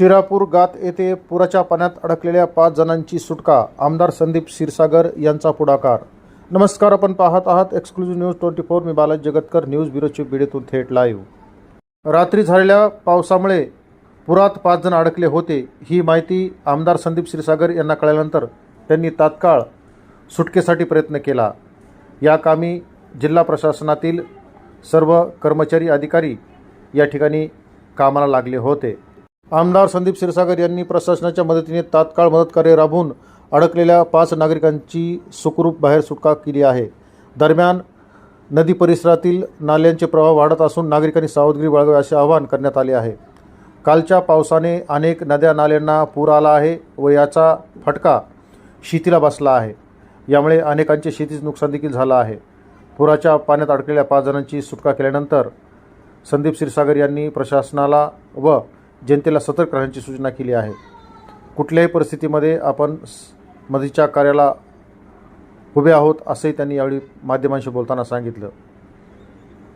शिरापूर गात येथे पुराच्या पाण्यात अडकलेल्या पाच जणांची सुटका. आमदार संदीप क्षीरसागर यांचा पुढाकार. नमस्कार आपण पाहत आहात एक्सक्लुझिव्ह न्यूज ट्वेंटी फोर. मी बालाजी जगतकर न्यूज ब्युरोची बीडेतून थेट लाईव्ह रात्री झालेल्या पावसामुळे पुरात पाच जण अडकले होते ही माहिती आमदार संदीप क्षीरसागर यांना कळल्यानंतर त्यांनी तात्काळ सुटकेसाठी प्रयत्न केला. या कामी जिल्हा प्रशासनातील सर्व कर्मचारी अधिकारी या ठिकाणी कामाला लागले होते. आमदार संदीप क्षीरसागर यांनी प्रशासनाच्या मदतीने तात्काळ मदतकार्य राबवून अडकलेल्या पाच नागरिकांची सुखरूप बाहेर सुटका केली आहे. दरम्यान नदी परिसरातील नाल्यांचे प्रवाह वाढत असून नागरिकांनी सावधगिरी बाळगावी असे आवाहन करण्यात आले आहे. कालच्या पावसाने अनेक नद्या नाल्यांना पूर आला आहे व याचा फटका शेतीला बसला आहे. यामुळे अनेकांचे शेतीचं नुकसान देखील झालं आहे. पुराच्या पाण्यात अडकलेल्या पाच जणांची सुटका केल्यानंतर संदीप क्षीरसागर यांनी प्रशासनाला व जनतेला सतर्क राहण्याची सूचना केली आहे. कुठल्याही परिस्थितीमध्ये आपण स- मदतीच्या कार्याला उभे आहोत असंही त्यांनी यावेळी माध्यमांशी बोलताना सांगितलं.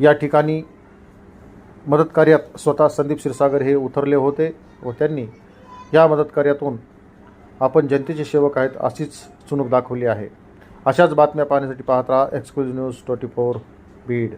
या ठिकाणी मदतकार्यात स्वतः संदीप क्षीरसागर हे उतरले होते व त्यांनी या मदतकार्यातून आपण जनतेचे सेवक आहेत अशीच चुणूक दाखवली आहे. अशाच बातम्या पाहण्यासाठी पाहत राहा exclusive news twenty four Beed